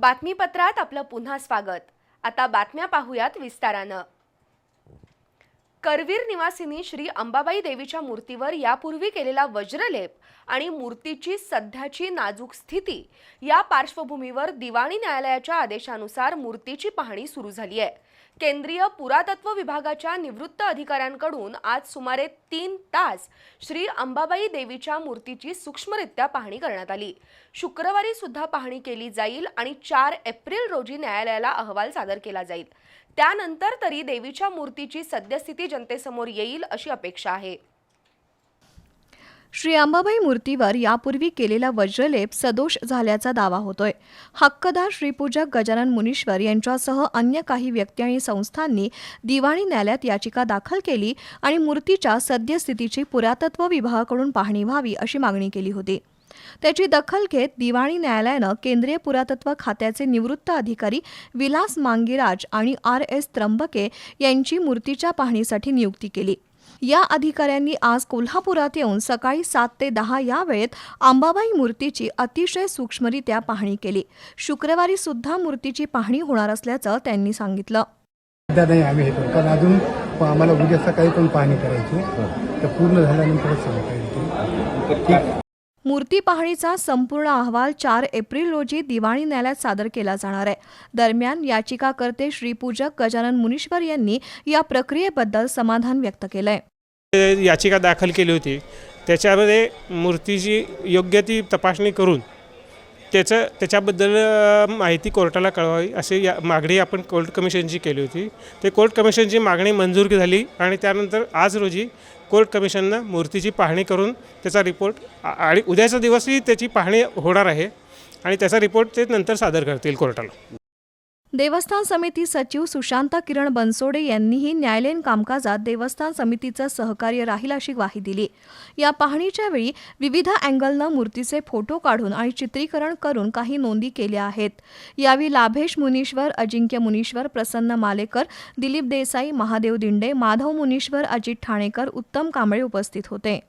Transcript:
बातमीपत्रात आपलं पुन्हा स्वागत. आता बातम्या पाहूयात विस्तारानं. करवीर निवासिनी श्री अंबाबाई देवीच्या मूर्तीवर यापूर्वी केलेला वज्रलेप आणि मूर्तीची सध्याची नाजूक स्थिती या पार्श्वभूमीवर दिवाणी न्यायालयाच्या आदेशानुसार मूर्तीची पाहणी सुरू झाली आहे. केंद्रीय पुरातत्व विभागाच्या निवृत्त अधिकाऱ्यांकडून आज सुमारे तीन तास श्री अंबाबाई देवीच्या मूर्तीची सूक्ष्मरित्या पाहणी करण्यात आली. शुक्रवारी सुद्धा पाहणी केली जाईल आणि चार एप्रिल रोजी न्यायालयाला अहवाल सादर केला जाईल. त्यानंतर तरी देवीच्या मूर्तीची सद्यस्थिती जनतेसमोर येईल अशी अपेक्षा आहे. श्री अंबाबाई मूर्तीवर यापूर्वी केलेला वज्रलेप सदोष झाल्याचा दावा होतोय. हक्कदार श्रीपूजक गजानन मुनीश्वर यांच्यासह अन्य काही व्यक्ती आणि संस्थांनी दिवाणी न्यायालयात याचिका दाखल केली आणि मूर्तीच्या सद्यस्थितीची पुरातत्व विभागाकडून पाहणी व्हावी अशी मागणी केली होती. त्याची दखल घेत दिवाणी न्यायालयानं केंद्रीय पुरातत्व खात्याचे निवृत्त अधिकारी विलास मांगीराज आणि आर एस त्र्यंबके यांची मूर्तीच्या पाहणीसाठी नियुक्ती केली. या अधिकाऱ्यांनी आज कोल्हापुरात येऊन सकाळी सात ते दहा या वेळेत अंबाबाई मूर्तीची अतिशय सूक्ष्मरित्या पाहणी केली. शुक्रवारी सुद्धा मूर्तीची पाहणी होणार असल्याचं त्यांनी सांगितलं. नाही आम्ही हे कारण अजून आम्हाला उद्या सकाळी पण पाहणी करायची तर पूर्ण झाल्यानंतरच सांगता येईल. ठीक. मूर्ती पाहणीचा संपूर्ण अहवाल चार एप्रिल रोजी दिवाणी न्यायालयात सादर केला जाणार आहे. दरम्यान याचिकाकर्ते श्रीपूजक गजानन मुनीश्वर यांनी या प्रक्रियेबद्दल समाधान व्यक्त केलंय. याचिका दाखल केली होती. त्याच्यामध्ये मूर्तीची योग्य ती तपासणी करून त्याचं त्याच्याबद्दल माहिती कोर्टाला कळवावी अशी या मागणी आपण कोर्ट कमिशनची केली होती. ते कोर्ट कमिशनची मागणी मंजूर झाली आणि त्यानंतर आज रोजी कोर्ट कमिशननं मूर्तीची पाहणी करून त्याचा रिपोर्ट आणि उद्याचा दिवसही त्याची पाहणी होणार आहे आणि त्याचा रिपोर्ट ते नंतर सादर करतील कोर्टाला. देवस्थान समिती सचिव सुशांत किरण बनसोडे यांनीही न्यायालयीन कामकाजात देवस्थान समितीचं सहकार्य राहील अशी ग्वाही दिली. या पाहणीच्या वेळी विविध अँगलनं मूर्तीचे फोटो काढून आणि चित्रीकरण करून काही नोंदी केल्या आहेत. यावेळी लाभेश मुनीश्वर अजिंक्य मुनीश्वर प्रसन्न मालेकर दिलीप देसाई महादेव दिंडे माधव मुनीश्वर अजित ठाणेकर उत्तम कांबळे उपस्थित होते.